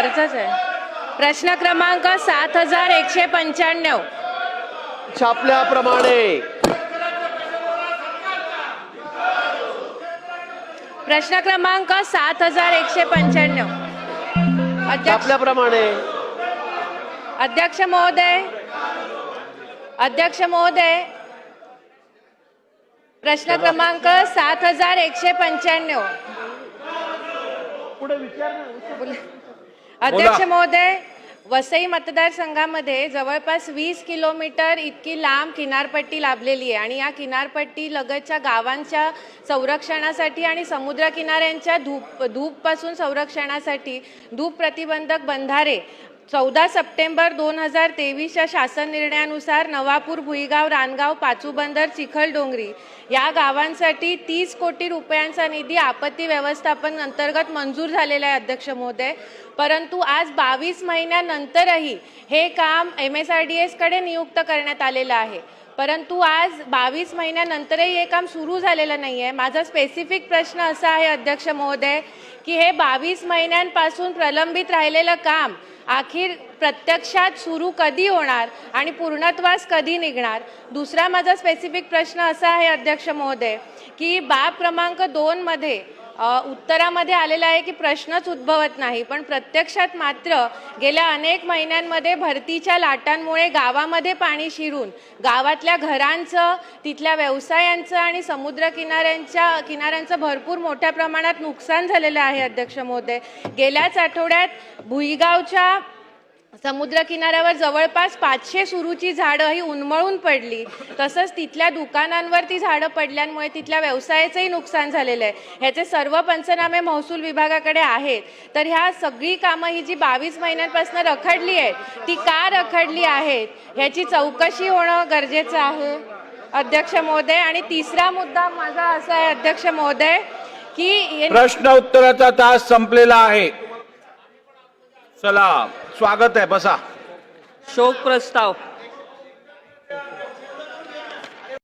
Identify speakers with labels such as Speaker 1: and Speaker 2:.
Speaker 1: अर्जच आहे. प्रश्न क्रमांक सात हजार एकशे पंच्याण्णव
Speaker 2: छापल्याप्रमाणे.
Speaker 1: प्रश्न क्रमांक सात हजार एकशे पंच्याण्णव अध्यक्ष
Speaker 2: छापल्याप्रमाणे.
Speaker 1: अध्यक्ष महोदय. अध्यक्ष महोदय. प्रश्न क्रमांक सात हजार एकशे पंच्याण्णव
Speaker 2: पुढे विचार ना.
Speaker 1: अध्यक्ष महोदय वसई मतदारसंघामध्ये जवळपास वीस किलोमीटर इतकी लांब किनारपट्टी लाभलेली आहे आणि या किनारपट्टी लगतच्या गावांच्या संरक्षणासाठी आणि समुद्र किनाऱ्यांच्या धूप धूपपासून संरक्षणासाठी धूप प्रतिबंधक बंधारे चौदा सप्टेंबर दोन हजार तेवीसच्या शासन निर्णयानुसार नवापूर भुईगाव रानगाव पाचूबंदर चिखलडोंगरी या गावांसाठी तीस कोटी रुपयांचा निधी आपत्ती व्यवस्थापन अंतर्गत मंजूर झालेला आहे अध्यक्ष महोदय. परंतु आज बावीस महिन्यानंतरही हे काम एम एस आर डी एसकडे नियुक्त करण्यात आलेलं आहे. परंतु आज बावीस महिन्यानंतरही हे काम सुरू झालेलं नाही आहे माझा स्पेसिफिक प्रश्न असा आहे अध्यक्ष महोदय की हे बावीस महिन्यांपासून प्रलंबित राहिलेलं काम आखिर प्रत्यक्षात सुरू कधी होणार आणि पूर्णत्वास कधी निघणार? दुसरा माझा स्पेसिफिक प्रश्न असा आहे अध्यक्ष महोदय की बाब क्रमांक दोनमध्ये उत्तरामध्ये आलेलं आहे की प्रश्नच उद्भवत नाही पण प्रत्यक्षात मात्र गेल्या अनेक महिन्यांमध्ये भरतीच्या लाटांमुळे गावामध्ये पाणी शिरून गावातल्या घरांचं तिथल्या व्यवसायांचं आणि समुद्र किनाऱ्यांच्या किनाऱ्यांचं भरपूर मोठ्या प्रमाणात नुकसान झालेलं आहे अध्यक्ष महोदय. गेल्याच आठवड्यात भुईगावच्या समुद्र किनाऱ्यावर जवळपास पाचशे सुरूची झाडं ही उन्मळून पडली. तसंच तिथल्या दुकानांवर ती झाडं पडल्यामुळे तिथल्या व्यवसायाचंही नुकसान झालेलं आहे. ह्याचे सर्व पंचनामे महसूल विभागाकडे आहेत. तर ह्या सगळी कामं ही जी बावीस महिन्यांपासून रखडली आहेत ती का रखडली आहेत? ह्याची चौकशी होणं गरजेचं आहे. अध्यक्ष महोदय आणि तिसरा मुद्दा माझा असा आहे अध्यक्ष महोदय की हे
Speaker 3: प्रश्न उत्तराचा तास संपलेला आहे. चला स्वागत आहे बसा।
Speaker 4: शोक प्रस्ताव।